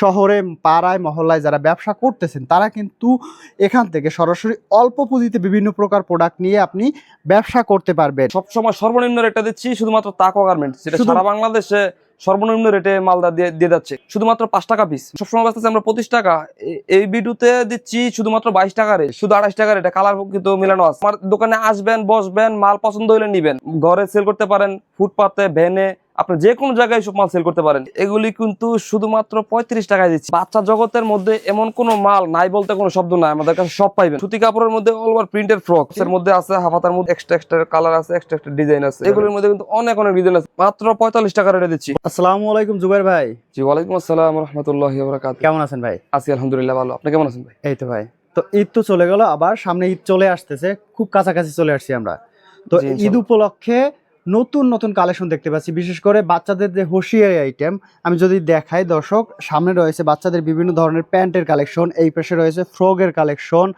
শহরে পাড়ায় মহল্লায় যারা ব্যবসা করতেছেন তারা কিন্তু এখান থেকে সরাসরি অল্প পুঁজিতে বিভিন্ন প্রকার প্রোডাক্ট নিয়ে আপনি ব্যবসা করতে পারবেন। সবসময় সর্বনিম্ন রেটটা দিচ্ছি শুধুমাত্র তাকো গার্মেন্টস যেটা সারা বাংলাদেশে সর্বনিম্ন রেটে মালদা দিয়ে দিয়ে যাচ্ছে। শুধুমাত্র পাঁচ টাকা পিস সবসময় বাঁচতেছে আমরা পঁচিশ টাকা। এই ভিডিওতে দিচ্ছি শুধুমাত্র বাইশ টাকা রেট শুধু আড়াইশ টাকা রেটে কালার কিন্তু মিলানো আছে। আমার দোকানে আসবেন বসবেন মাল পছন্দ হলে নিবেন। ঘরে সেল করতে পারেন ফুটপাতে ভ্যানে আপনি যে কোনো জায়গায় সব মাল সেল করতে পারেন। এগুলি কিন্তু শুধুমাত্র পঁয়ত্রিশ টাকায় দিচ্ছি। বাচ্চা জগতের মধ্যে এমন কোনো মাল নাই বলতে কোনো শব্দ নাই। আমাদের কাছে সব পাইবেন। সুতি কাপড়ের মধ্যে অল ওভার প্রিন্টের ফ্রক এর মধ্যে আছে হাফাতার মধ্যে এক্সট্রা এক্সট্রা কালার আছে এক্সট্রা এক্সট্রা ডিজাইন আছে। এগুলোর মধ্যে কিন্তু অনেক অনেক ডিজাইন আছে। মাত্র পঁয়তাল্লিশ টাকা রেটে দিচ্ছি। আসসালামু আলাইকুম জুবাইর ভাই। জি ওয়ালাইকুম আসসালাম রহমতুল্লাহ কেমন আছেন ভাই? আছি আলহামদুলিল্লাহ ভালো। আপনি কেমন আছেন ভাই? এই তো ভাই। তো ঈদ তো চলে গেল আবার সামনে ঈদ চলে আসতেছে খুব কাছাকাছি চলে আসছি আমরা। তো ঈদ উপলক্ষে নতুন নতুন কালেকশন দেখতে পাচ্ছি। বিশেষ করে বাচ্চাদের যে হুঁশিয়ারি আইটেম আমি যদি দেখাই দর্শক সামনে রয়েছে বাচ্চাদের বিভিন্ন ধরনের প্যান্টের কালেকশন এই পাশে রয়েছে ফ্রগের কালেকশন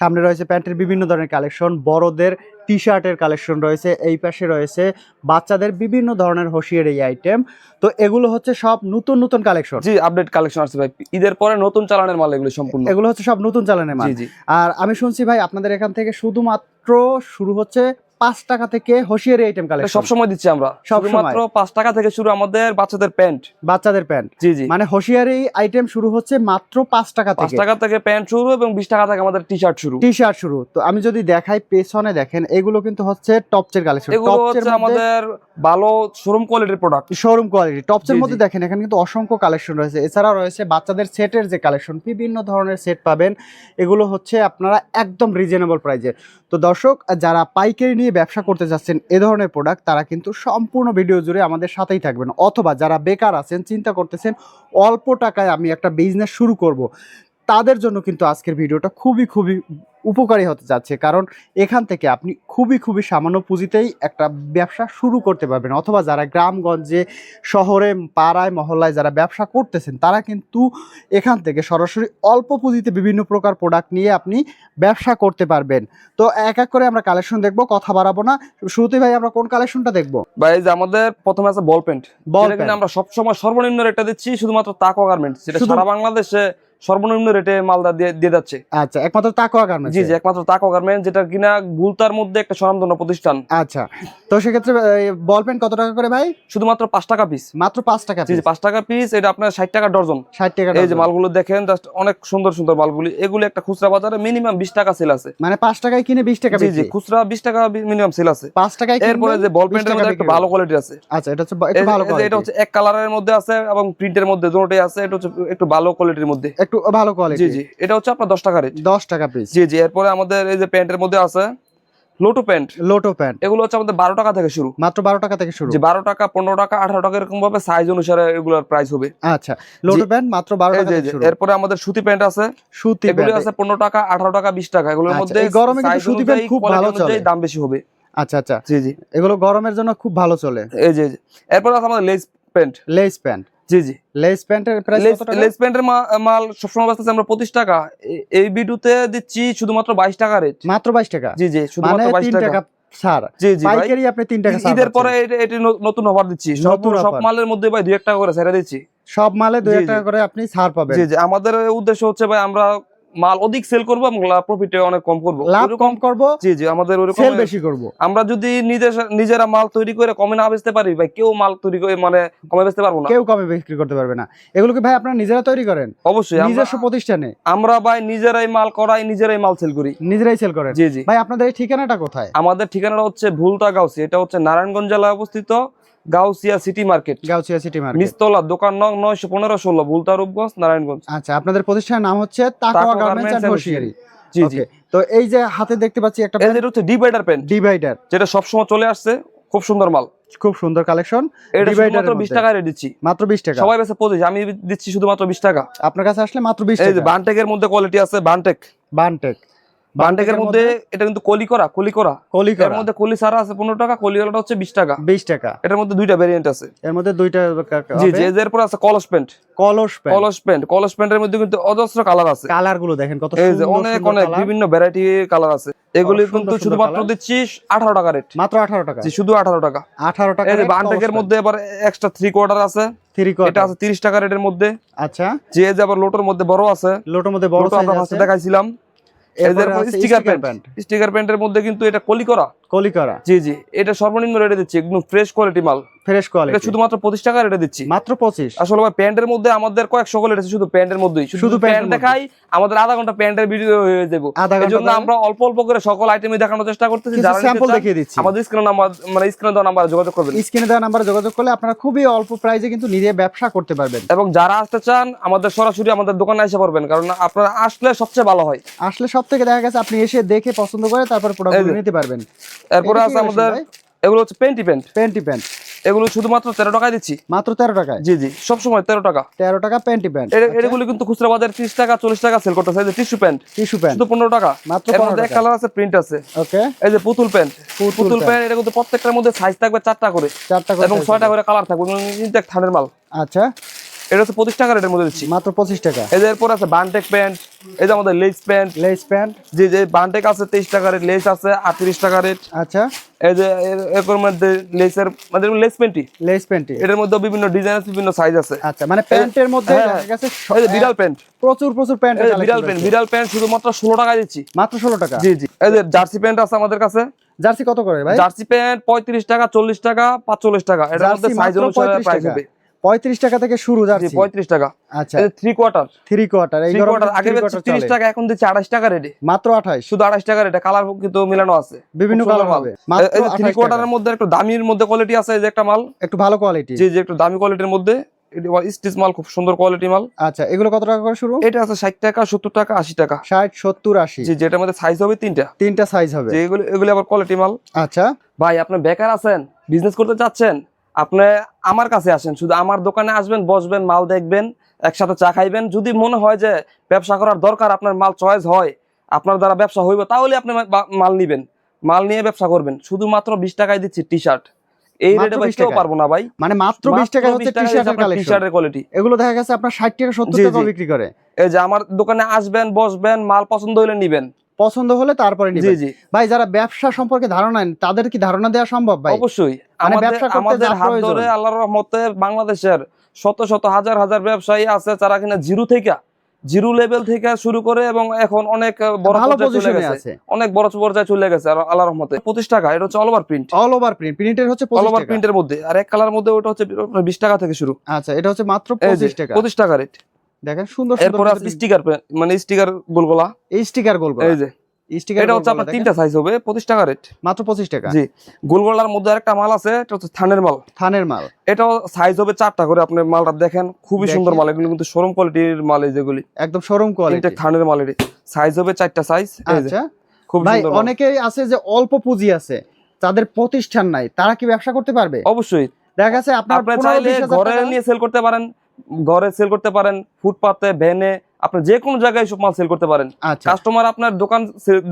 সামনে রয়েছে প্যান্টের বিভিন্ন ধরনের কালেকশন বড়দের টি শার্টের কালেকশন রয়েছে এই পাশে রয়েছে বাচ্চাদের বিভিন্ন ধরনের হুঁশিয়ারি আইটেম তো এগুলো হচ্ছে সব নতুন নতুন কালেকশন জি আপডেট কালেকশন আছে ভাই। ঈদের পরে নতুন চালানের মাল এগুলো সম্পূর্ণ। এগুলো হচ্ছে সব নতুন চালানের মাল। আর আমি শুনছি ভাই আপনাদের এখান থেকে শুধুমাত্র শুরু হচ্ছে পাঁচ টাকা থেকে হোশিয়ারি আইটেম কালেকশন সবসময় দিচ্ছি আমরা। শুধুমাত্র পাঁচ টাকা থেকে শুরু আমাদের বাচ্চাদের প্যান্ট। বাচ্চাদের প্যান্ট। জি জি। মানে হোশিয়ারি আইটেম শুরু হচ্ছে মাত্র পাঁচ টাকা পাঁচ টাকা থেকে প্যান্ট শুরু এবং বিশ টাকা থেকে আমাদের টি শার্ট শুরু। টি শার্ট শুরু। তো আমি যদি দেখাই পেছনে দেখেন এগুলো কিন্তু হচ্ছে টপচের কালেকশন এগুলো টপচের হচ্ছে আমাদের ভালো শোরুম কোয়ালিটির প্রোডাক্ট শোরুম কোয়ালিটি টপসের জি, মধ্যে দেখেন এখানে কিন্তু অসংখ্য কালেকশন রয়েছে। এছাড়া রয়েছে বাচ্চাদের সেটের যে কালেকশন বিভিন্ন ধরনের সেট পাবেন। এগুলো হচ্ছে আপনারা একদম রিজনেবল প্রাইজে তো দর্শক যারা পাইকারি নিয়ে ব্যবসা করতে যাচ্ছেন এ ধরনের প্রোডাক্ট তারা কিন্তু সম্পূর্ণ ভিডিও জুড়ে আমাদের সাথেই থাকবেন। অথবা যারা বেকার আছেন, চিন্তা করতেছেন, অল্প টাকায় আমি একটা বিজনেস শুরু করব। তাদের জন্য কিন্তু আজকের ভিডিওটা খুবই খুবই উপকারী হতে যাচ্ছে। কারণ এখান থেকে আপনি খুবই খুবই সামান্য পুঁজিতেই একটা ব্যবসা শুরু করতে পারবেন। অথবা যারা গ্রামগঞ্জে শহরে পাড়ায় মহল্লায় যারা ব্যবসা করতেছেন তারা কিন্তু এখান থেকে সরাসরি অল্প পুঁজিতে বিভিন্ন প্রকার প্রোডাক্ট নিয়ে আপনি ব্যবসা করতে পারবেন। তো এক এক করে আমরা কালেকশন দেখব কথা বাড়াবো না। শুরুতে ভাই আমরা কোন কালেকশনটা দেখব? ভাই যে আমাদের প্রথমে আছে বল প্যান্ট বল কিনা আমরা সবসময় সর্বনিম্ন রেটটা দিচ্ছি শুধুমাত্র তাকো গার্মেন্টস যেটা সারা বাংলাদেশে সর্বনিম্ন রেটে মালদা দিয়ে যাচ্ছে। আচ্ছা একমাত্র তাকোয়া গার্মেন্টস জি জি একমাত্র তাকো গার্মেন্টস যেটা কিনা ভুলতার মধ্যে একটা স্বনামধন্য প্রতিষ্ঠান। আচ্ছা তো সেক্ষেত্রে বল পেন কত টাকা করে ভাই? শুধুমাত্র পাঁচ টাকা পিস মাত্র পাঁচ টাকা জি জি পাঁচ টাকা পিস এটা আপনার ষাট টাকা ডজন। ষাট টাকা এই যে মালগুলো দেখেন জাস্ট অনেক সুন্দর সুন্দর মালগুলি। এগুলি একটা খুচরা বাজারে মিনিমাম বিশ টাকা সেল আছে। মানে পাঁচ টাকায় কিনে বিশ টাকা জি জি খুচরা বিশ টাকা মিনিমাম সেল আছে। পাঁচ টাকায় এরপরে যে বল 20 মধ্যে একটা ভালো কোয়ালিটি আছে। আচ্ছা এটা হচ্ছে একটু ভালো এটা হচ্ছে এক কালারের মধ্যে আছে এবং প্রিন্টের মধ্যে দুটোই আছে এটা হচ্ছে একটু ভালো কোয়ালিটির মধ্যে। একটু ভালো কোয়ালিটি জি জি। এটা হচ্ছে আপনার দশ টাকা রেট দশ টাকা পিস জি জি। এরপরে আমাদের এই যে প্যান্টের মধ্যে আছে লোটো প্যান্ট লোটো প্যান্ট এগুলো হচ্ছে আমাদের বারো টাকা থেকে শুরু। মাত্র বারো টাকা থেকে শুরু। বারো টাকা পনেরো টাকা আঠারো টাকা এরকম ভাবে সাইজ অনুসারে এগুলোর প্রাইস হবে। আচ্ছা। লোটো প্যান্ট মাত্র বারো টাকা থেকে শুরু। এরপরে আমাদের সুতি প্যান্ট আছে। সুতি এগুলো আছে পনেরো টাকা আঠারো টাকা বিশ টাকা। এগুলোর আচ্ছা, মধ্যে গরমে কিন্তু সুতি প্যান্ট খুব ভালো চলে। দাম বেশি হবে। আচ্ছা আচ্ছা। জি জি। এগুলো গরমের জন্য খুব ভালো চলে। এই যে এরপর আছে আমাদের লেস প্যান্ট লেস প্যান্ট জি জি। লেস প্যান্টের প্রাইস কত টাকা? লেস প্যান্টের মাল সবসময় আমরা পঁচিশ টাকা। এই ভিডিওতে দিচ্ছি শুধুমাত্র বাইশ টাকা রেট মাত্র বাইশ টাকা? জি জি মানে শুধুমাত্র বাইশ তিন টাকা। ছাড়। জি জি পাইকারি আপনি 3 টাকা ছাড় ঈদের পরে এটি নতুন অফার দিচ্ছি। সব সব মালের মধ্যে ভাই দুই এক টাকা করে ছেড়ে দিচ্ছি। সব মালে দুই জি, এক টাকা করে আপনি ছাড় পাবেন। জি জি আমাদের উদ্দেশ্য হচ্ছে ভাই আমরা মাল অধিক সেল করব এবং লাভ প্রফিটে অনেক কম করব। লাভ কম করব জি জি আমাদের ওইরকম সেল বেশি করব। আমরা যদি নিজের নিজেরা মাল তৈরি করে কমে না বেচতে পারি ভাই কেউ মাল তৈরি করে মানে কমে বেচতে পারব না। কেউ কমে বিক্রি করতে পারবে না। এগুলো কি ভাই আপনারা নিজেরা তৈরি করেন? অবশ্যই নিজস্ব প্রতিষ্ঠানে? আমরা ভাই নিজেরাই মাল করাই নিজেরাই মাল সেল করি। নিজেরাই সেল করেন? জি জি। ভাই আপনাদের ঠিকানাটা কোথায়? আমাদের ঠিকানাটা হচ্ছে ভুলতা গাউসি এটা হচ্ছে নারায়ণগঞ্জ জেলায় অবস্থিত। Gausia city market. Gausia city market. নিচতলা দোকান নং নয়শো পনেরো ষোলো ভুলতা রূপগঞ্জ নারায়ণগঞ্জ। আচ্ছা আপনাদের প্রতিষ্ঠানের নাম হচ্ছে তাকওয়া গার্মেন্টস এন্ড হোশিয়ারি জি জি। তো এই যে হাতে দেখতে পাচ্ছি একটা এই যেটা হচ্ছে ডিভাইডার প্যান্ট ডিভাইডার যেটা সবসময় চলে আসছে খুব সুন্দর মাল। খুব সুন্দর কালেকশন এটা শুধুমাত্র বিশ টাকা দিচ্ছি। মাত্র বিশ টাকা। সবাই বেছে পঁচিশ আমি দিচ্ছি শুধুমাত্র বিশ টাকা। আপনার কাছে আসলে মাত্র বিশ টাকা। বানটেকের মধ্যে কোয়ালিটি আছে বানটেক বানটেক বানটেকের মধ্যে এটা কিন্তু কলি করা কলি করা কলি এর মধ্যে কলি সারা আছে পনেরো টাকা কলি ওয়ালাটা হচ্ছে বিশ টাকা। বিশ টাকা। এটার মধ্যে দুইটা ভেরিয়েন্ট আছে। এর মধ্যে দুইটা জি জি এরপর আছে কলস প্যান্ট। কলস প্যান্ট। কলস প্যান্ট। কলস প্যান্টের মধ্যে কিন্তু অজস্র কালার আছে। কালারগুলো দেখেন কত এই যে অনেক অনেক বিভিন্ন ভ্যারাইটি কালার আছে। এগুলি কিন্তু শুধুমাত্র। দিচ্ছি আঠারো টাকা রেট মাত্র আঠারো টাকা। জি শুধু আঠারো টাকা। আঠারো টাকা এই যে বানটেকের মধ্যে এবার এক্সট্রা থ্রি কোয়ার্টার আছে। থ্রি এটা আছে তিরিশ টাকা রেটের মধ্যে। আচ্ছা। যে যে আবার লোটোর মধ্যে বড় আছে। লোটোর মধ্যে বড় সাইজ আছে। দেখাইছিলাম। স্টিকার প্যান্ট স্টিকার প্যান্টের মধ্যে কিন্তু এটা কলি করা। জি জি। এটা সর্বনিম্ন রেটে দিচ্ছি একদম ফ্রেশ কোয়ালিটি মাল। ফ্রেশ এটা কোয়ালিটি শুধুমাত্র পঁচিশ টাকা রেটে দিচ্ছি। মাত্র পঁচিশ। আসলে ভাই প্যান্টের মধ্যে আমাদের কয়েকশো কোয়ালিটি আছে শুধু প্যান্টের মধ্যেই। শুধু প্যান্ট দেখাই আমাদের আধা ঘণ্টা প্যান্টের ভিডিও হয়ে যাব। আমরা অল্প অল্প করে সকল আইটেমই দেখানোর চেষ্টা করতেছি যারা স্যাম্পল দেখিয়ে দিচ্ছি। আমাদের স্ক্রিনে নাম্বার মানে স্ক্রিনে দেওয়া নাম্বার যোগাযোগ করবেন। স্ক্রিনে দেওয়া নাম্বারে যোগাযোগ করলে আপনারা খুবই অল্প প্রাইসে কিন্তু নিজে ব্যবসা করতে পারবেন। এবং যারা আসতে চান আমাদের সরাসরি আমাদের দোকানে এসে পারবেন কারণ আপনারা আসলে সবচেয়ে ভালো হয়। আসলে সব থেকে দেখা গেছে আপনি এসে দেখে পছন্দ করে তারপর প্রোডাক্ট নিতে পারবেন। এরপরে আছে আমাদের এগুলো হচ্ছে পেন্টি প্যান্ট প্যান্টি প্যান্ট এগুলো শুধুমাত্র তেরো টাকায় দিচ্ছি। মাত্র তেরো টাকায়? জি জি সবসময় তেরো টাকা। তেরো টাকা প্যান্টি প্যান্ট এগুলো কিন্তু খুচরা বাজারে ত্রিশ টাকা চল্লিশ টাকা সেল করতেছে। এই যে টিস্যু প্যান্ট টিস্যু প্যান্ট শুধু পনেরো টাকা। মাত্র এর 15 মধ্যে এক কালার আছে প্রিন্ট আছে। ওকে। এই যে পুতুল প্যান্ট পুতুল প্যান্ট। প্যান্ট এটা কিন্তু প্রত্যেকটার মধ্যে সাইজ থাকবে চারটা করে। চারটা করে এবং ছয়টা করে কালার থাকবে। থানের মাল। আচ্ছা। এটা পঁচিশ টাকা রেটের মধ্যে দিচ্ছি। মাত্র পঁচিশ টাকা। এই এরপর আছে বানটেক প্যান্ট এই যে আমাদের লেস প্যান্ট। Lace pant. যে যে বানটেক আছে তেইশ টাকা রেট লেস আছে আটত্রিশ টাকা রেট। আচ্ছা। এই যে এর- এরপর মধ্যে লেসের মানে লেস প্যান্টই। লেস প্যান্টি এটার মধ্যে বিভিন্ন ডিজাইন আছে বিভিন্ন সাইজ আছে। আচ্ছা মানে প্যান্টের মধ্যে হ্যাঁ, দেখা গেছে স- এই যে বিড়াল প্যান্ট। প্রচুর প্রচুর প্যান্ট বিড়াল প্যান্ট বিড়াল প্যান্ট শুধুমাত্র ষোলো টাকা দিচ্ছি। মাত্র ষোলো টাকা। জি জি। এই যে জার্সি প্যান্ট আছে আমাদের কাছে। জার্সি কত করে ভাই? জার্সি প্যান্ট পঁয়ত্রিশ টাকা চল্লিশ টাকা পাঁচচল্লিশ টাকা। এটার মধ্যে সাইজ অনুসারে প্রাইস হবে। পঁয়ত্রিশ টাকা থেকে শুরু জার্সি পঁয়ত্রিশ টাকা। আচ্ছা। থ্রি কোয়ার্টার থ্রি কোয়ার্টার এই কোয়ার্টার আগে তিরিশ। টাকা এখন দিচ্ছি আঠাশ টাকা রেটে মাত্র আঠাইশ। শুধু আঠাশ টাকা রেটে কালার কিন্তু মিলানো আছে। বিভিন্ন কালার হবে। থ্রি কোয়ার্টারের মধ্যে একটু দামির মধ্যে কোয়ালিটি আছে এই যে একটা মাল। একটু ভালো কোয়ালিটি যে একটু দামি কোয়ালিটির মধ্যে। স্টিচ মাল খুব সুন্দর কোয়ালিটি মাল। আচ্ছা এগুলো কত টাকা করে শুরু? এটা আছে ষাট টাকা সত্তর টাকা আশি টাকা। ষাট সত্তর আশি। যেটার মধ্যে সাইজ হবে তিনটা। তিনটা সাইজ হবে। এগুলো এগুলো আবার কোয়ালিটি মাল। আচ্ছা। ভাই আপনি বেকার আছেন বিজনেস করতে চাচ্ছেন? আপনি আমার কাছে আসেন শুধু আমার দোকানে আসবেন বসবেন মাল দেখবেন একসাথে চা খাইবেন। যদি মনে হয় যে ব্যবসা করার দরকার আপনার মাল চয়েস হয় আপনার দ্বারা ব্যবসা হইব তাহলে আপনি মাল নিবেন। মাল নিয়ে ব্যবসা করবেন। শুধুমাত্র বিশ টাকায় দিচ্ছি টি শার্ট এই রেটে ভাই কেউ পারব না ভাই। মানে মাত্র বিশ টাকা হচ্ছে টি শার্টের টি শার্টের কোয়ালিটি এগুলো দেখা গেছে আপনার ষাট টাকা সত্তর জি, টাকা বিক্রি করে। এই যে আমার দোকানে আসবেন বসবেন মাল পছন্দ হলে নিবেন। পছন্দ হলে তারপরে জি ভাই যারা ব্যবসা সম্পর্কে ধারণা নেন তাদের কি ধারণা দেওয়া সম্ভব ভাই? অবশ্যই। মানে আমাদের হাত ধরে আল্লাহর রহমতে বাংলাদেশের শত শত হাজার হাজার ব্যবসায়ী আছে যারা কিনা জিরো থেকে জিরো লেভেল থেকে শুরু করে এবং এখন অনেক বড় পজিশনে আছে। অনেক বড় পর্যায়ে চলে গেছে। আর আল্লাহর রহমতে পঁচিশ টাকা এটা হচ্ছে all over print all over print প্রিন্টের হচ্ছে অল ওভার প্রিন্টের মধ্যে। আর এক কালার মধ্যে ওটা হচ্ছে বিশ টাকা থেকে শুরু। আচ্ছা এটা হচ্ছে মাত্র এই যে পঁচিশ টাকা। পঁচিশ টাকা রেট দেখেন সুন্দর এরপর আছে স্টিকার মানে স্টিকার গোলগোলা। এই স্টিকার গোল এই যে। স্টিকার এটা হচ্ছে আপনার তিনটা সাইজ হবে পঁচিশ টাকা রেট মাত্র পঁচিশ টাকা। জি। গোলগোলার মধ্যে আরেকটা মাল আছে এটা হচ্ছে থানের মাল। থানের মাল। এটাও সাইজ হবে করে আপনি মালটা দেখেন খুবই সুন্দর মাল এগুলো কিন্তু শোরুম কোয়ালিটির মাল এই যেগুলি। একদম শোরুম কোয়ালিটি ইনটেক থানের মাল এটি সাইজ হবে চারটা সাইজ আচ্ছা। খুব সুন্দর। অনেকেই আছে যে অল্প পুঁজি আছে তাদের প্রতিষ্ঠান নাই তারা কি ব্যবসা করতে পারবে? অবশ্যই। দেখা গেছে আপনার ঘরে নিয়ে সেল করতে পারেন। ঘরে সেল করতে পারেন ফুটপাতে ভ্যানে আপনি যে কোনো জায়গায় সব মাল সেল করতে পারেন। আচ্ছা। কাস্টমার আপনার দোকান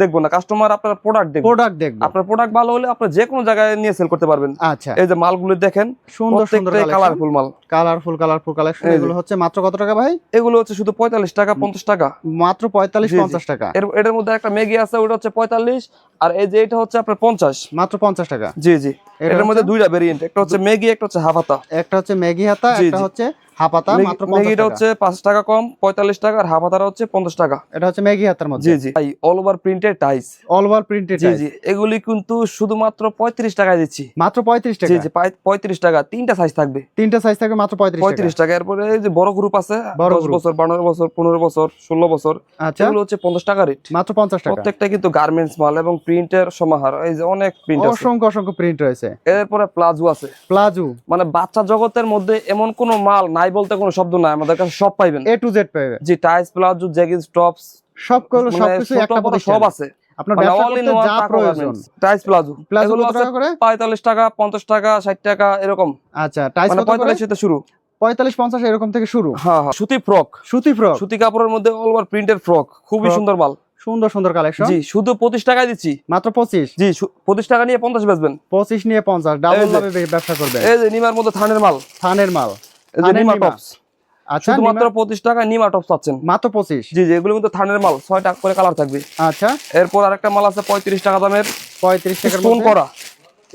দেখব না কাস্টমার আপনার প্রোডাক্ট দেখব। প্রোডাক্ট দেখব। আপনার প্রোডাক্ট ভালো হলে আপনি যে কোনো জায়গায় নিয়ে সেল করতে পারবেন। আচ্ছা। এই যে মালগুলো দেখেন সুন্দর সুন্দর কালারফুল মাল। কালারফুল কালারফুল কালেকশন এগুলো হচ্ছে মাত্র কত টাকা ভাই? এগুলো হচ্ছে শুধু পঁয়তাল্লিশ টাকা পঞ্চাশ টাকা। মাত্র পঁয়তাল্লিশ জি, জি। পঞ্চাশ টাকা। এর এটার মধ্যে একটা ম্যাগি আছে ওটা হচ্ছে পঁয়তাল্লিশ আর এই যে এটা হচ্ছে আপনার পঞ্চাশ। মাত্র পঞ্চাশ টাকা। জি জি। এটার মধ্যে দুইটা ভেরিয়েন্ট একটা হচ্ছে ম্যাগি একটা হচ্ছে হাফাতা একটা হচ্ছে ম্যাগি হাতা একটা হচ্ছে হাপাতা মাত্র ম্যাগিটা হচ্ছে পাঁচ টাকা কম পঁয়তাল্লিশ টাকা আর হাফাতাটা হচ্ছে পঞ্চাশ টাকা। এটা হচ্ছে ম্যাগি হাতার মধ্যে। জি জি। All over printed ties all over printed জি জি। এগুলি কিন্তু শুধুমাত্র পঁয়ত্রিশ টাকায় দিচ্ছি। মাত্র পঁয়ত্রিশ জি টাকা। জি পাই- পঁয়ত্রিশ টাকা। তিনটা সাইজ থাকবে। তিনটা সাইজ থাকবে মাত্র পঁয়ত্রিশ টাকা। পঁয়ত্রিশ টাকা। এরপরে এই যে বড় গ্রুপ আছে বড় দশ group। বছর পনেরো বছর পনেরো বছর ষোলো বছর আচ্ছা। এগুলো হচ্ছে পঞ্চাশ টাকা রেট মাত্র পঞ্চাশ টাকা। প্রত্যেকটা কিন্তু গার্মেন্টস মাল এবং প্রিন্টের সমাহার। এই যে অনেক প্রিন্ট আছে। অসংখ্য অসংখ্য প্রিন্ট রয়েছে। এরপরে প্লাজো আছে। প্লাজো। মানে বাচ্চা জগতের মধ্যে এমন কোনো মাল নাই বলতে কোনো শব্দ নাই আমাদের কাছে সব পাইবেন। এ টু জেড পাবে জি টাইস প্লাজো জ্যাগিস টপস সবগুলো সবকিছু একটা সব আছে। আপনার মানে ব্যবসা করতে যা প্রয়োজন। টাইস প্লাজো প্লাজো কত টাকা করে? পঁয়তাল্লিশ টাকা পঞ্চাশ টাকা ষাট টাকা এরকম। আচ্ছা টাইস মানে কত করে? পঁয়তাল্লিশ থেকে শুরু। পঁয়তাল্লিশ পঞ্চাশ এরকম থেকে শুরু? হ্যাঁ হ্যাঁ। সুতি ফ্রক সুতি ফ্রক সুতি কাপড়ের মধ্যে অল ওভার প্রিন্টের ফ্রক খুবই সুন্দর মাল। সুন্দর সুন্দর কালেকশন জি শুধু পঁচিশ টাকায় দিচ্ছি। মাত্র পঁচিশ? জি পঁচিশ টাকা নিয়ে পঞ্চাশ বেচবেন। পঁচিশ নিয়ে পঞ্চাশ ডাবল ব্যবসা করবেন। এই যে নিমার মধ্যে থানের মাল। থানের মাল। এই যে নিমা নিমা। টপস। আচ্ছা শুধুমাত্র নিমা- পঁচিশ টাকা নিমা টপস পাচ্ছেন। মাত্র পঁচিশ? জি জি এগুলো কিন্তু থানের মাল ছয় টাকা করে কালার থাকবে। আচ্ছা। এরপর আরেকটা মাল আছে পঁয়ত্রিশ টাকা দামের। পঁয়ত্রিশ টাকার স্টোন করা।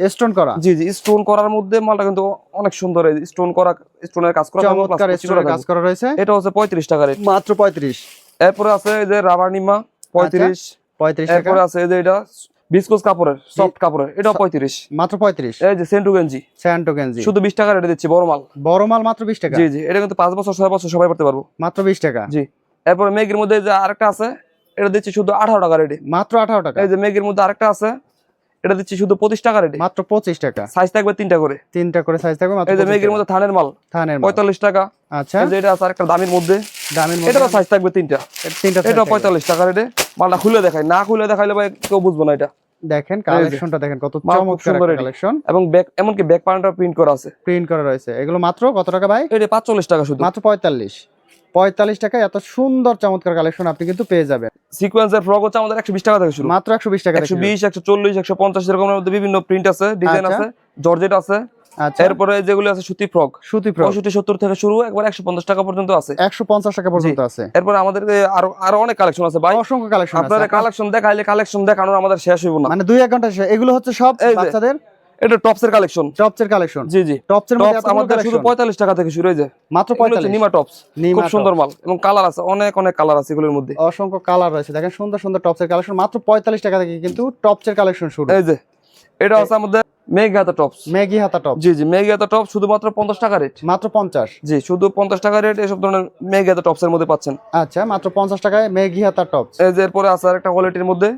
স্টোন করা? জি জি স্টোন করার মধ্যে মালটা কিন্তু অনেক সুন্দর। স্টোন করা স্টোনের কাজ করা চমৎকার স্টোনের কাজ করা রয়েছে। এটা হচ্ছে পঁয়ত্রিশ টাকা রেট মাত্র পঁয়ত্রিশ। এরপরে আছে এই যে রাবার নিমা পঁয়ত্রিশ। পঁয়ত্রিশ টাকা। এরপরে আছে এই যে এটা বিস্কুস কাপড়ের সফট কাপড়ের এটা 35 মাত্র পঁয়ত্রিশ? এই যে সেন্টু গেঞ্জি। সেন্টু গেঞ্জি। শুধু বিশ টাকা রেটে দিচ্ছি বড় মাল। বড় মাল মাত্র বিশ টাকা? জি জি এটা কিন্তু 5 বছর 6 বছর সবাই পড়তে পারব। মাত্র বিশ টাকা? জি এরপর মেঘের মধ্যে যে আরেকটা আছে এটা দিচ্ছি শুধু আঠারো টাকা রেটে। মাত্র আঠারো টাকা? এই যে মেগের মধ্যে আরেকটা আছে এটা দিচ্ছি শুধু পঁচিশ টাকা রেটে। মাত্র পঁচিশ টাকা। সাইজ থাকবে তিনটা করে। তিনটা করে সাইজ থাকবে এই যে মেঘের মধ্যে থানের মাল। থানের পঁয়তাল্লিশ টাকা। আচ্ছা। যে এটা আছে আরেকটা দামের মধ্যে। দামের এটারও সাইজ থাকবে তিনটা। তিনটা এটা পঁয়তাল্লিশ টাকা রেটে। মালটা খুলে দেখাই। না খুলে দেখাইলে ভাই কেউ বুঝব না এটা। দেখেন কালেকশনটা দেখেন কত চমৎকার কালেকশন এবং ব্যাক এমনকি ব্যাক প্রিন্ট করা আছে। প্রিন্ট করা রয়েছে। এগুলো মাত্র কত টাকা ভাই? এটা টাকা শুধু। মাত্র পঁয়তাল্লিশ। পঁয়তাল্লিশ টাকায় এত সুন্দর চমৎকার কালেকশন আপনি কিন্তু পেয়ে যাবেন। সিকোয়েন্সের ফ্রক হচ্ছে আমাদের একশো বিশ টাকা থেকে শুরু। মাত্র একশো বিশ টাকা একশো বিশ একশো চল্লিশ একশো পঞ্চাশ এরকমের মধ্যে বিভিন্ন প্রিন্ট আছে ডিজাইন আচ্ছা। আছে জর্জেট আছে। এরপরে যেগুলো আছে সুতি ফ্রক সুতি ফ্রক পঁয়ষট্টি সত্তর থেকে শুরু একবার একশো পঞ্চাশ টাকা পর্যন্ত আছে। একশো পঞ্চাশ টাকা পর্যন্ত আছে। এরপরে আমাদের আরও আরও অনেক কালেকশন আছে ভাই। অসংখ্য কালেকশন আপনারা কালেকশন দেখাইলে কালেকশন দেখানোর আমাদের শেষ হইব না। মানে দুই এক ঘণ্টা। এগুলো হচ্ছে সব বাচ্চাদের এটা টপসের কালেকশন। টপসের কালেকশন। জি জি। টপসের মধ্যে আমাদের শুধু কালেকশন পঁয়তাল্লিশ টাকা থেকে শুরু হয়ে যায়। মাত্র এগুলো হচ্ছে পঁয়তাল্লিশ। নিমা টপস। খুব সুন্দর মাল এবং কালার আছে অনেক অনেক কালার আছে এগুলোর মধ্যে। অসংখ্য কালার রয়েছে। দেখেন সুন্দর সুন্দর টপসের কালেকশন। মাত্র পঁয়তাল্লিশ টাকা থেকে কিন্তু টপসের কালেকশন শুরু। এই যে এটা আছে আমাদের মেঘাতা টপস। হাতা টপ জি জি টপ শুধুমাত্র পঞ্চাশ টাকা রেট। মাত্র পঞ্চাশ। জি শুধু পঞ্চাশ টাকা রেট এসব ধরনের মেঘাতা টপস এর মধ্যে পাচ্ছেন। আচ্ছা মাত্র পঞ্চাশ টাকায় ম্যাগি হাতা টপস। এই যে এরপরে আছে আরেকটা কোয়ালিটির মধ্যে।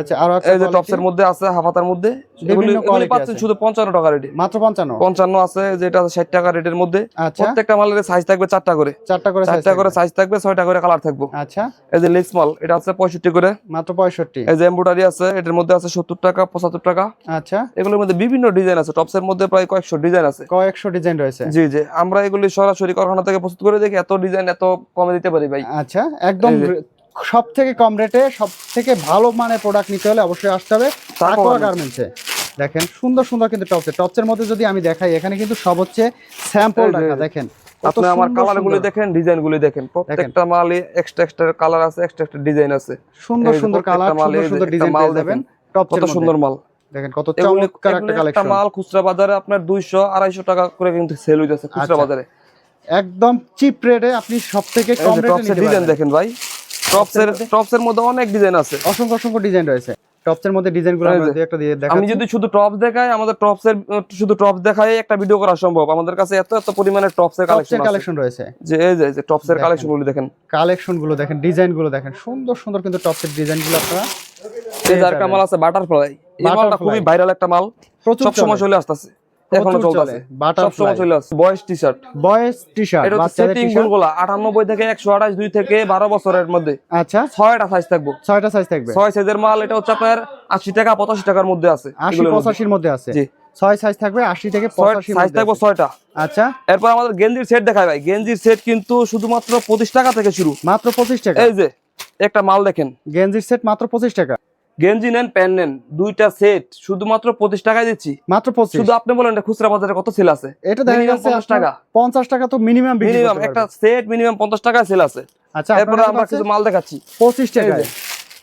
আচ্ছা আরও এই যে quality। মধ্যে আছে হাফাতার মধ্যে বিভিন্ন এগুলি- এগুলি পাচ্ছেন শুধু পঞ্চান্ন টাকা রেটে। মাত্র পঞ্চান্ন? পঞ্চান্ন আছে যেটা আছে ষাট টাকা রেটের মধ্যে। প্রত্যেকটা মালের সাইজ থাকবে চারটা করে। চারটা করে size করে সাইজ থাকবে ছয়টা করে কালার থাকবে। আচ্ছা। এই যে লেস মাল এটা আছে পঁয়ষট্টি করে। মাত্র পঁয়ষট্টি। এই যে এমব্রয়ডারি আছে এটার মধ্যে আছে সত্তর টাকা পঁচাত্তর টাকা। আচ্ছা। এগুলোর মধ্যে বিভিন্ন ডিজাইন আছে টপস এর মধ্যে প্রায় কয়েকশো ডিজাইন আছে। কয়েকশো ডিজাইন রয়েছে। জি জি। আমরা এগুলি সরাসরি কারখানা থেকে প্রস্তুত করে দেখি এত ডিজাইন এত কমে দিতে পারি ভাই। আচ্ছা একদম। সব থেকে কম রেটে সব থেকে ভালো মানের প্রোডাক্ট নিতে হলে অবশ্যই আসতে হবে তাকোয়া গার্মেন্টসে দেখেন সুন্দর সুন্দর কিন্তু টপসের টপসের মধ্যে যদি আমি দেখাই এখানে কিন্তু সব হচ্ছে স্যাম্পল রাখা দেখেন। আপনি আমার সুন্দর। দেখেন ডিজাইন গুলি দেখেন। প্রত্যেকটা মালে এক্সট্রা এক্সট্রা কালার আছে এক্সট্রা এক্সট্রা ডিজাইন আছে। সুন্দর সুন্দর কালার সুন্দর সুন্দর ডিজাইন মাল দেখেন, কত সুন্দর মাল। দেখেন কত চমৎকার একটা কালেকশন মাল খুচরা বাজারে আপনার দুইশো আড়াইশো টাকা করে কিন্তু সেল হইতেছে খুচরা আচ্ছা। বাজারে। একদম চিপ রেটে আপনি সব থেকে কম রেটে ডিজাইন দেখেন ভাই। টপসের টপসের মধ্যে? অনেক ডিজাইন আছে। অসংখ্য অসংখ্য ডিজাইন রয়েছে। টপসের মধ্যে ডিজাইনগুলো আমরা দুই একটা দিয়ে আমি যদি শুধু টপস দেখাই আমাদের টপসের শুধু টপস দেখাই একটা ভিডিও করা সম্ভব। আমাদের কাছে এত এত পরিমাণে টপসের কালেকশন কালেকশন রয়েছে। যে এই যে টপসের দেখেন। দেখেন। কালেকশনগুলো দেখেন ডিজাইনগুলো দেখেন। সুন্দর সুন্দর কিন্তু টপসের আপনারা এই আছে বাটারফ্লাই এই মালটা খুবই ভাইরাল একটা মাল। প্রচুর সব সময় চলে আসতেছে। এখনও চলে। সব চলে আসছে boys T shirt boys T shirt এটা সেটিংগুলো আটানব্বই থেকে একশো আঠাশ দুই থেকে বারো বছরের মধ্যে। আচ্ছা। ছয়টা সাইজ থাকব। ছয়টা সাইজ থাকবে। ছয় সাইজের মাল এটা হচ্ছে আপনার আশি টাকা পঁচাশি টাকার মধ্যে আছে আশি এগুলোর মধ্যে। পঁচাশির মধ্যে আছে। জি। ছয় সাইজ থাকবে আশি থেকে ছয় পঁচাশির সাইজ মধ্যে থাকব ছয়টা। আচ্ছা। এরপর আমাদের গেঞ্জির সেট দেখায় ভাই। গেঞ্জির সেট কিন্তু শুধুমাত্র পঁচিশ টাকা থেকে শুরু। মাত্র পঁচিশ টাকা। এই যে একটা মাল দেখেন। গেঞ্জির সেট মাত্র পঁচিশ টাকা। গেঞ্জি নেন প্যান্ট নেন দুইটা সেট শুধুমাত্র পঁচিশ টাকায় দিচ্ছি। মাত্র পঁচিশ? শুধু আপনি বলেন খুচরা বাজারে কত সেল আছে? এটা দেখা যাচ্ছে পঞ্চাশ টাকা। পঞ্চাশ টাকা তো মিনিমাম মিনিমাম একটা সেট মিনিমাম পঞ্চাশ টাকায় সেল আছে। আচ্ছা এরপরে আমরা কিছু মাল দেখাচ্ছি। পঁচিশ টাকা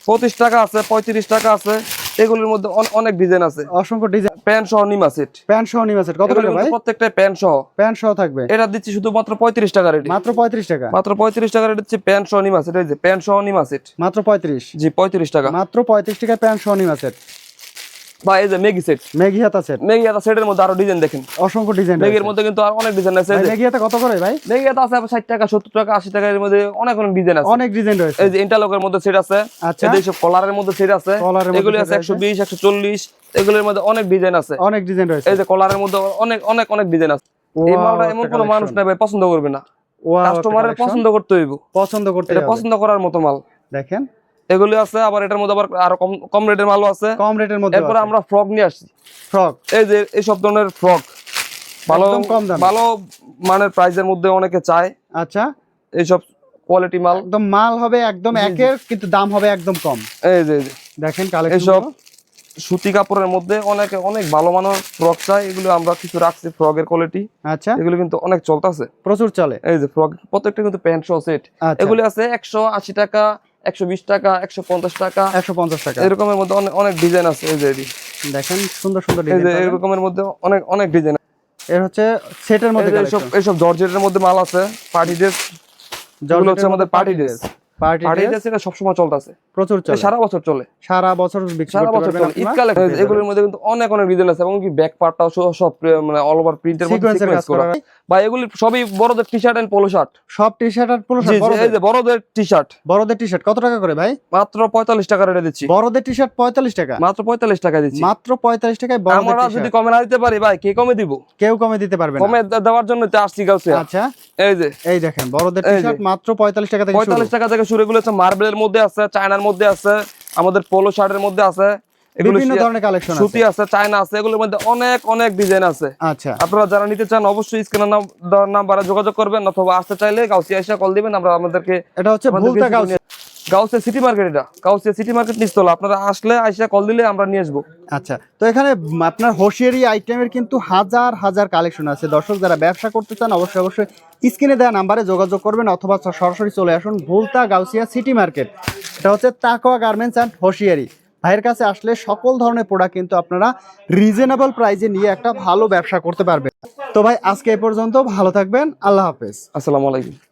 পঁচিশ টাকা আছে পঁয়ত্রিশ টাকা আছে। এগুলোর মধ্যে অনেক ডিজাইন আছে। অসংখ্য ডিজাইন প্যান্ট সহ নিমা সেট প্যান্ট সহ নিম আছে কত টাকা ভাই? প্রত্যেকটা প্যান্ট সহ। প্যান্ট সহ থাকবে। এটা দিচ্ছি শুধুমাত্র পঁয়ত্রিশ টাকা রেট মাত্র পঁয়ত্রিশ টাকা। মাত্র পঁয়ত্রিশ টাকা রেট দিচ্ছি প্যান্ট সহ নিমা সেট এই যে প্যান্ট সহ নিমা সেট মাত্র পঁয়ত্রিশ। জি পঁয়ত্রিশ টাকা। মাত্র 35 টাকা প্যান্ট সহ নিম আছে বা এই যে মেগি সেট মেঘি হাতা সেট মেগি এটা সেটের মধ্যে আরও ডিজাইন দেখেন। অসংখ্য ডিজাইন মেগির মধ্যে কিন্তু আর অনেক ডিজাইন আছে। মেঘি হাতা কত করে ভাই? মেগি এটা আছে ষাট টাকা সত্তর টাকা আশি টাকা এর মধ্যে অনেক অনেক ডিজাইন আছে। অনেক ডিজাইন রয়েছে। এই যে ইন্টারলকের মধ্যে সেট আছে। আচ্ছা। এই যে কলারের মধ্যে সেট আছে। এগুলি আছে আছে। একশো বিশ একশো চল্লিশ এগুলোর মধ্যে অনেক ডিজাইন আছে। অনেক ডিজাইন রয়েছে। এই যে কলারের মধ্যে অনেক অনেক অনেক ডিজাইন আছে। এই মালটা এমন কোনো মানুষ। নাই ভাই পছন্দ করবে না। কাস্টমারের পছন্দ করতে হইব। পছন্দ করতে এটা পছন্দ করার মতো মাল। দেখেন। এগুলি আছে আবার এটার মধ্যে আবার আরও কম কম রেটের মালও আছে। কম রেটের মধ্যে এরপরে আমরা ফ্রক নিয়ে আসছি। ফ্রক। এই যে এই সব ধরনের ফ্রক। ভালো কম দামে। ভালো মানের প্রাইসের মধ্যে অনেকে চায়। আচ্ছা। এইসব কোয়ালিটি মাল। একদম মাল হবে একদম। একের কিন্তু দাম হবে একদম কম। এই যে দেখেন কালেকশন এইসব সুতি কাপড়ের মধ্যে অনেকে অনেক ভালো মানের ফ্রক চাই এগুলো আমরা কিছু রাখছি ফ্রকের কোয়ালিটি আচ্ছা। এগুলো কিন্তু অনেক চলতেছে। প্রচুর চলে। এই যে ফ্রক প্রত্যেকটা কিন্তু প্যান্ট সেট আচ্ছা। এগুলি আছে একশো আশি টাকা একশো বিশ টাকা একশো পঞ্চাশ টাকা। একশো পঞ্চাশ টাকা। এরকমের মধ্যে অনেক অনেক ডিজাইন আছে এই যে দেখেন সুন্দর সুন্দর ডিজাইন এরকমের মধ্যে অনেক অনেক ডিজাইন এর হচ্ছে সেটের মধ্যে এইসব এইসব জর্জেটের মধ্যে মাল আছে পার্টি ড্রেস যেগুলো হচ্ছে আমাদের পার্টি ড্রেস পার্টি ড্রেস এটা সবসময় চলতেছে। প্রচুর চলে। সারা বছর চলে। সারা বছর সারা বছর চলে। ঈদ। এগুলোর মধ্যে কিন্তু অনেক অনেক ডিজাইন আছে এবং কি ব্যাক পার্টটাও সব মানে অল ওভার প্রিন্টের মধ্যে সিকোয়েন্স করা। বা এগুলি সবই বড়দের T shirt and polo shirt সব টি শার্ট আর পোলো শার্ট এই যে বড়দের? টি শার্ট বড়দের টি শার্ট কত টাকা করে ভাই? মাত্র পঁয়তাল্লিশ টাকা রেটে দিচ্ছি। বড়দের টি শার্ট পঁয়তাল্লিশ টাকা? মাত্র পঁয়তাল্লিশ টাকা দিচ্ছি। মাত্র পঁয়তাল্লিশ টাকায় বড়দের আমরা যদি কমে না দিতে পারি ভাই কে কমে দিব? কেউ কমে দিতে পারবে না। কমে দেওয়ার জন্য তো আসছি গাউসে আচ্ছা। এই যে। এই দেখেন বড়দের টি শার্ট মাত্র পঁয়তাল্লিশ টাকা থেকে শুরু। পঁয়তাল্লিশ টাকা থেকে শুরু এগুলো হচ্ছে মার্বেলের মধ্যে আছে চায়নার মধ্যে আছে আমাদের পোলো শার্টের মধ্যে আছে এগুলো বিভিন্ন শি- ধরনের কালেকশন সুতি আছে চায়না আছে এগুলোর মধ্যে অনেক অনেক ডিজাইন আছে। আচ্ছা। আপনারা যারা নিতে চান অবশ্যই স্ক্রিনের নাম্বারে যোগাযোগ করবেন অথবা আসতে চাইলে কল দিবেন আমরা আমাদেরকে এটা হচ্ছে ভুলতা গাউস গাউসিয়া সিটি মার্কেট এটা। গাউসিয়া সিটি মার্কেট নিচতলা আপনারা আসলে আইসা কল দিলে আমরা নিয়ে আসব। আচ্ছা তো এখানে আপনার হোশিয়ারি আইটেমের কিন্তু হাজার হাজার কালেকশন আছে। দর্শক যারা ব্যবসা করতে চান অবশ্যই অবশ্যই স্ক্রিনে দেওয়া নাম্বারে যোগাযোগ করবেন অথবা সরাসরি চলে আসুন ভুলতা গাউসিয়া সিটি মার্কেট এটা হচ্ছে তাকোয়া গার্মেন্টস অ্যান্ড হোশিয়ারি ভাইয়ের কাছে আসলে সকল ধরনের প্রোডাক্ট কিন্তু আপনারা রিজনেবল প্রাইজে নিয়ে একটা ভালো ব্যবসা করতে পারবেন। তো ভাই আজকে এ পর্যন্ত ভালো থাকবেন। আল্লাহ হাফেজ। আসসালামু আলাইকুম।